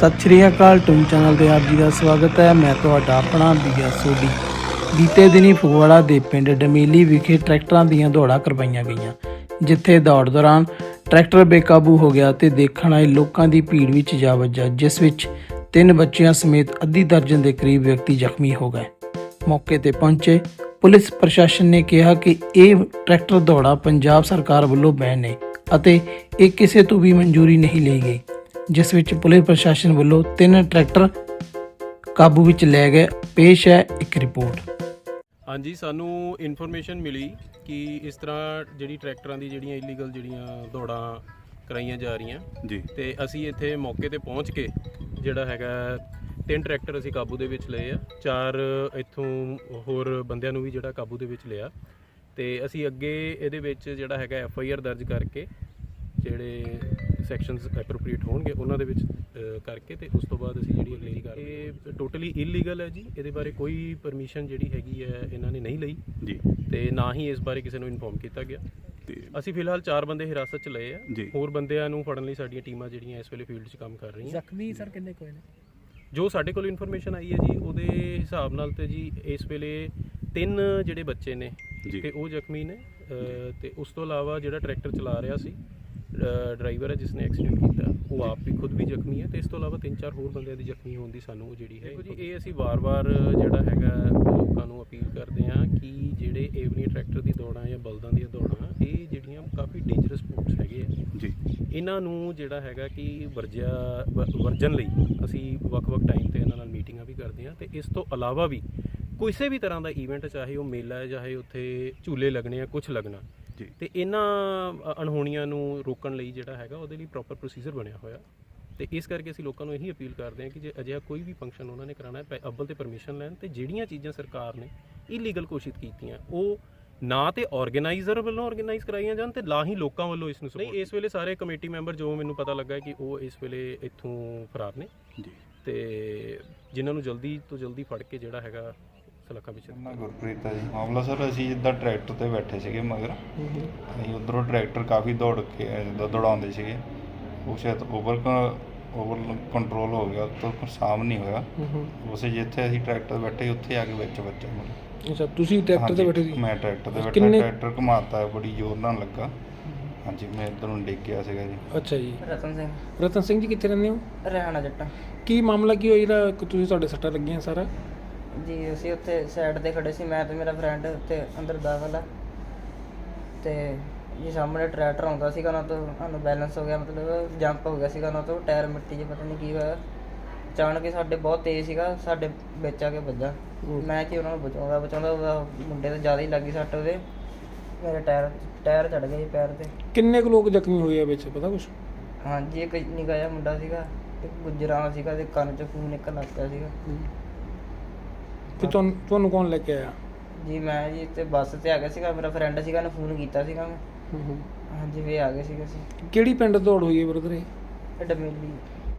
ਸਤਿ ਸ਼੍ਰੀ ਅਕਾਲ tune channel ਤੇ ਆਪ ਜੀ ਦਾ ਸਵਾਗਤ ਹੈ। ਮੈਂ ਤੁਹਾਡਾ ਆਪਣਾ ਬੀਆ ਸੋਢੀ ਬੀਤੇ ਦਿਨੀ ਫਗਵਾੜਾ ਦੇ ਪਿੰਡ ਡਮੇਲੀ ਵਿਖੇ ਟਰੈਕਟਰਾਂ ਦੀਆਂ ਦੌੜਾਂ ਕਰਵਾਈਆਂ ਗਈਆਂ, ਜਿੱਥੇ ਦੌੜ ਦੌਰਾਨ ਟਰੈਕਟਰ ਬੇਕਾਬੂ ਹੋ ਗਿਆ ਤੇ ਦੇਖਣ ਆਏ ਲੋਕਾਂ ਦੀ ਭੀੜ ਵਿੱਚ ਜਾ ਵੱਜਾ, ਜਿਸ ਵਿੱਚ ਤਿੰਨ ਬੱਚਿਆਂ ਸਮੇਤ ਅੱਧੀ ਦਰਜਨ ਦੇ ਕਰੀਬ ਵਿਅਕਤੀ ਜ਼ਖਮੀ ਹੋ ਗਏ। ਮੌਕੇ ਤੇ ਪਹੁੰਚੇ ਪੁਲਿਸ ਪ੍ਰਸ਼ਾਸਨ ਨੇ ਕਿਹਾ ਕਿ ਇਹ ਟਰੈਕਟਰ ਦੌੜਾ ਪੰਜਾਬ ਸਰਕਾਰ ਵੱਲੋਂ ਬੈਨ ਨੇ ਅਤੇ ਇਹ ਕਿਸੇ ਤੋਂ ਵੀ ਮਨਜ਼ੂਰੀ ਨਹੀਂ ਲਈ ਗਈ। ਜਿਸ ਵਿੱਚ ਪੁਲਿਸ ਪ੍ਰਸ਼ਾਸਨ ਵੱਲੋਂ ਤਿੰਨ ਟਰੈਕਟਰ ਕਾਬੂ ਵਿੱਚ ਲੈ ਗਏ। ਪੇਸ਼ ਹੈ ਇੱਕ ਰਿਪੋਰਟ। ਹਾਂਜੀ ਸਾਨੂੰ ਇਨਫੋਰਮੇਸ਼ਨ ਮਿਲੀ ਕਿ ਇਸ ਤਰ੍ਹਾਂ ਜਿਹੜੀ ਟਰੈਕਟਰਾਂ ਦੀ ਜਿਹੜੀਆਂ ਇਲੀਗਲ ਜਿਹੜੀਆਂ ਦੌੜਾਂ ਕਰਾਈਆਂ ਜਾ ਰਹੀਆਂ। ਜੀ। ਤੇ ਅਸੀਂ ਇੱਥੇ ਮੌਕੇ ਤੇ ਪਹੁੰਚ ਕੇ ਜਿਹੜਾ ਹੈਗਾ ਤਿੰਨ ਟਰੈਕਟਰ ਅਸੀਂ ਕਾਬੂ ਦੇ ਵਿੱਚ ਲਏ ਆ। ਚਾਰ ਇੱਥੋਂ ਹੋਰ ਬੰਦਿਆਂ ਨੂੰ ਵੀ ਜਿਹੜਾ ਕਾਬੂ ਦੇ ਵਿੱਚ ਲਿਆ। ਤੇ ਅਸੀਂ ਅੱਗੇ ਇਹਦੇ ਵਿੱਚ ਜਿਹੜਾ ਹੈਗਾ ਐਫ ਆਈ ਆਰ ਦਰਜ ਕਰਕੇ ਜਿਹੜੇ ਸੈਕਸ਼ਨਸ ਐਪਰੋਪ੍ਰੀਏਟ ਹੋਣਗੇ ਉਹਨਾਂ ਦੇ ਵਿੱਚ ਕਰਕੇ ਤੇ ਉਸ ਤੋਂ ਬਾਅਦ ਅਸੀਂ ਜਿਹੜੀ ਅਗਲੀ ਕਰ ਇਹ ਟੋਟਲੀ ਇਲੀਗਲ ਹੈ ਜੀ। ਇਹਦੇ ਬਾਰੇ ਕੋਈ ਪਰਮਿਸ਼ਨ ਜਿਹੜੀ ਹੈਗੀ ਹੈ ਇਹਨਾਂ ਨੇ ਨਹੀਂ ਲਈ। ਜੀ। ਤੇ ਨਾ ਹੀ ਇਸ ਬਾਰੇ ਕਿਸੇ ਨੂੰ ਇਨਫੋਰਮ ਕੀਤਾ ਗਿਆ। ਅਸੀਂ ਫਿਲਹਾਲ ਚਾਰ ਬੰਦੇ ਹਿਰਾਸਤ 'ਚ ਲਏ ਆ। ਹੋਰ ਬੰਦਿਆਂ ਨੂੰ ਫੜਨ ਲਈ ਸਾਡੀਆਂ ਟੀਮਾਂ ਜਿਹੜੀਆਂ ਇਸ ਵੇਲੇ ਫੀਲਡ 'ਚ ਕੰਮ ਕਰ ਰਹੀਆਂ। ਜ਼ਖਮੀ ਸਰ ਕਿੰਨੇ ਕੋਈ ਨੇ? ਜੋ ਸਾਡੇ ਕੋਲ ਇਨਫੋਰਮੇਸ਼ਨ ਆਈ ਹੈ ਜੀ ਉਹਦੇ ਹਿਸਾਬ ਨਾਲ ਤੇ ਜੀ ਇਸ ਵੇਲੇ ਤਿੰਨ ਜਿਹੜੇ ਬੱਚੇ ਨੇ। ਤੇ ਉਹ ਜ਼ਖਮੀ ਨੇ। ਤੇ ਉਸ ਤੋਂ ਇਲਾਵਾ ਜਿਹੜਾ ਟਰੈਕਟਰ ਚਲਾ ਰਿਹਾ ਸੀ ਡਰਾਈਵਰ ਹੈ ਜਿਸ ਨੇ ਐਕਸੀਡੈਂਟ ਕੀਤਾ ਉਹ ਆਪ ਵੀ ਖੁਦ ਵੀ ਜ਼ਖਮੀ ਹੈ ਤੇ ਇਸ ਤੋਂ ਇਲਾਵਾ ਤਿੰਨ ਚਾਰ ਹੋਰ ਬੰਦਿਆਂ ਦੀ ਜ਼ਖਮੀ ਹੋਣ ਦੀ ਸਾਨੂੰ ਜਿਹੜੀ ਹੈ ਜੀ ਇਹ ਅਸੀਂ ਵਾਰ-ਵਾਰ ਜਿਹੜਾ ਹੈਗਾ ਲੋਕਾਂ ਨੂੰ ਅਪੀਲ ਕਰਦੇ ਹਾਂ ਕਿ ਜਿਹੜੇ ਏਵਨੀ ਟਰੈਕਟਰ ਦੀ ਦੌੜਾਂ ਜਾਂ ਬਲਦਾਂ ਦੀਆਂ ਦੌੜਾਂ ਇਹ ਜਿਹੜੀਆਂ ਕਾਫੀ ਡੇਂਜਰਸ ਸਪੋਰਟਸ ਹੈਗੇ ਆ। ਜੀ। ਇਹਨਾਂ ਨੂੰ ਜਿਹੜਾ ਹੈਗਾ ਕਿ ਵਰਜਿਆ ਵ- ਵਰਜਨ ਲਈ ਅਸੀਂ ਵੱਖ-ਵੱਖ ਟਾਈਮ ਤੇ ਇਹਨਾਂ ਨਾਲ ਮੀਟਿੰਗਾਂ ਵੀ ਕਰਦੇ ਹਾਂ ਤੇ ਇਸ ਤੋਂ ਇਲਾਵਾ ਵੀ ਕਿਸੇ ਵੀ ਤਰ੍ਹਾਂ ਦਾ ਇਵੈਂਟ ਚਾਹੇ ਉਹ ਮੇਲਾ ਹੈ ਚਾਹੇ ਉੱਥੇ ਝੂਲੇ ਲੱਗਣੇ ਆ ਕੁਝ ਲੱਗਣਾ ਤੇ ਇਹਨਾਂ ਅ, ਅਣਹੋਣੀਆਂ ਨੂੰ ਰੋਕਣ ਲਈ ਜਿਹੜਾ ਹੈਗਾ ਉਹਦੇ ਲਈ ਪ੍ਰੋਪਰ ਪ੍ਰੋਸੀਜਰ ਬਣਿਆ ਹੋਇਆ। ਤੇ ਇਸ ਕਰਕੇ ਅਸੀਂ ਲੋਕਾਂ ਨੂੰ ਇਹੀ ਅਪੀਲ ਕਰਦੇ ਹਾਂ ਕਿ ਜੇ ਅਜਿਹਾ ਕੋਈ ਵੀ ਫੰਕਸ਼ਨ ਉਹਨਾਂ ਨੇ ਕਰਾਣਾ ਹੈ ਪਹਿ- ਅੱਵਲ ਤੇ ਪਰਮਿਸ਼ਨ ਲੈਣ ਤੇ ਜਿਹੜੀਆਂ ਚੀਜ਼ਾਂ ਸਰਕਾਰ ਨੇ ਇਲੀਗਲ ਘੋਸ਼ਿਤ ਕੀਤੀਆਂ ਉਹ ਨਾ ਤੇ ਆਰਗੇਨਾਈਜ਼ਰ ਵੱਲੋਂ ਆਰਗੇਨਾਈਜ਼ ਕਰਾਈਆਂ ਜਾਣ ਤੇ ਨਾ ਹੀ ਲੋਕਾਂ ਵੱਲੋਂ ਇਸ ਨੂੰ ਨਹੀਂ ਇਸ ਵੇਲੇ ਸਾਰੇ ਕਮੇਟੀ ਮੈਂਬਰ ਜੋ ਮੈਨੂੰ ਪਤਾ ਲੱਗਾ ਹੈ ਕਿ ਉਹ ਇਸ ਵੇਲੇ ਇੱਥੋਂ ਫਰਾਰ ਨੇ। ਜੀ। ਤੇ ਜਿਨ੍ਹਾਂ ਨੂੰ ਜਲਦੀ ਤੋਂ ਜਲਦੀ ਫੜ ਕੇ ਜਿਹੜਾ ਹੈਗਾ ਮੈਂ ਗੁਰਪ੍ਰੀਤ ਆ ਜੀ। ਮਾਮਲਾ ਸਰ ਅਸੀਂ ਜਿੱਦਾਂ ਟਰੈਕਟਰ ਤੇ ਬੈਠੇ ਸੀਗੇ ਮਗਰ। ਅਸੀਂ ਉਧਰੋਂ ਟਰੈਕਟਰ ਕਾਫੀ ਦੌੜ ਕੇ ਜਿੱਦਾਂ ਦੌੜਾਉਂਦੇ ਸੀਗੇ। ਉਹ ਸ਼ਾਇਦ ਓਵਰ ਓਵਰ ਕੰਟਰੋਲ ਹੋ ਗਿਆ ਤੋਂ ਸਾਮ ਨਹੀਂ ਹੋਇਆ। ਉਸੇ ਜਿੱਥੇ ਅਸੀਂ ਟਰੈਕਟਰ ਤੇ ਬੈਠੇ ਉੱਥੇ ਆ ਕੇ ਵਿੱਚ ਬੱਚਾ ਮਰ ਅੱਛਾ ਤੁਸੀਂ ਟਰੈਕਟਰ ਤੇ ਬੈਠੇ ਸੀ? ਮੈਂ ਟਰੈਕਟਰ ਤੇ ਬੈਠਾ ਕਿੰਨੇ- ਟਰੈਕਟਰ ਘੁਮਾਤਾ ਬੜੀ ਜ਼ੋਰ ਨਾਲ ਲੱਗਾ। ਹਾਂਜੀ ਮੈਂ ਇੱਧਰ ਨੂੰ ਡਿੱਗ ਗਿਆ ਸੀਗਾ ਜੀ। ਅੱਛਾ ਜੀ। ਰਤਨ ਸਿੰਘ। ਰਤਨ ਸਿੰਘ ਜੀ ਕਿੱਥੇ ਰਹਿੰਦੇ ਹੋ? ਰਹਿਣਾ ਜੱਟਾਂ। ਕੀ ਮਾਮਲਾ ਕੀ ਹੋਇਆ ਜਿਹੜਾ ਕਿ ਤੁਸੀਂ ਤੁਹਾਡੇ ਸੱਟਾਂ ਲੱਗੀਆਂ ਸਾਰਾ? ਜੀ ਅਸੀਂ ਉੱਥੇ ਸਾਈਡ ਤੇ ਖੜੇ ਸੀ ਮੈਂ ਤੇ ਮੇਰਾ ਫਰੈਂਡ ਉੱਤੇ ਅੰਦਰ ਦਾਖਲ ਆ। ਤੇ ਜੀ ਸਾਹਮਣੇ ਟਰੈਕਟਰ ਆਉਂਦਾ ਸੀਗਾ ਉਹਨਾਂ ਤੋਂ ਸਾਨੂੰ ਬੈਲੈਂਸ ਹੋ ਗਿਆ ਮਤਲਬ ਜੰਪ ਹੋ ਗਿਆ ਸੀਗਾ ਉਹਨਾਂ ਤੋਂ ਟਾਇਰ ਮਿੱਟੀ 'ਚ ਪਤਾ ਨਹੀਂ ਕੀ ਹੋਇਆ। ਅਚਾਨਕ ਹੀ ਸਾਡੇ ਬਹੁਤ ਤੇਜ਼ ਸੀਗਾ ਸਾਡੇ ਵਿੱਚ ਆ ਕੇ ਵੱਜਾ। ਮੈਂ ਕਿ ਉਹਨਾਂ ਨੂੰ ਬਚਾਉਂਦਾ ਬਚਾਉਂਦਾ ਉਹਦਾ ਮੁੰਡੇ ਤੇ ਜ਼ਿਆਦਾ ਹੀ ਲੱਗੀ ਸੱਟ ਉਹਦੇ। ਮੇਰੇ ਟਾਇਰ ਟਾਇਰ ਚੜ ਗਿਆ ਜੀ ਪੈਰ ਤੇ। ਕਿੰਨੇ ਕੁ ਲੋਕ ਜ਼ਖਮੀ ਹੋਏ ਆ ਵਿੱਚ ਪਤਾ ਕੁਛ? ਹਾਂਜੀ ਇੱਕ ਨਿੱਕਾ ਜਿਹਾ ਮੁੰਡਾ ਸੀਗਾ ਤੇ ਗੁਜਰਾਂ ਸੀਗਾ ਤੇ ਕੰਨ 'ਚ ਖੂਨ ਨਿਕਲ ਲੱਗ ਪਿਆ ਸੀਗਾ। ਤੇ ਤੁਹਾਨੂੰ ਤੁਹਾਨੂੰ ਕੌਣ ਲੈ ਕੇ ਆਇਆ? ਜੀ ਮੈਂ ਜੀ ਤੇ ਬੱਸ ਤੇ ਆ ਗਿਆ ਸੀਗਾ ਮੇਰਾ ਫਰੈਂਡ ਸੀਗਾ ਉਹਨੇ ਫੋਨ ਕੀਤਾ ਸੀਗਾ ਮੈਂ। ਹਾਂਜੀ ਵੀ ਆ ਗਏ ਸੀਗੇ ਅਸੀਂ। ਕਿਹੜੀ ਪਿੰਡ ਦੌੜ ਹੋਈ ਹੈ ਬ੍ਰਦਰ ਇਹ? ਇਹ ਡਮੇਲੀ।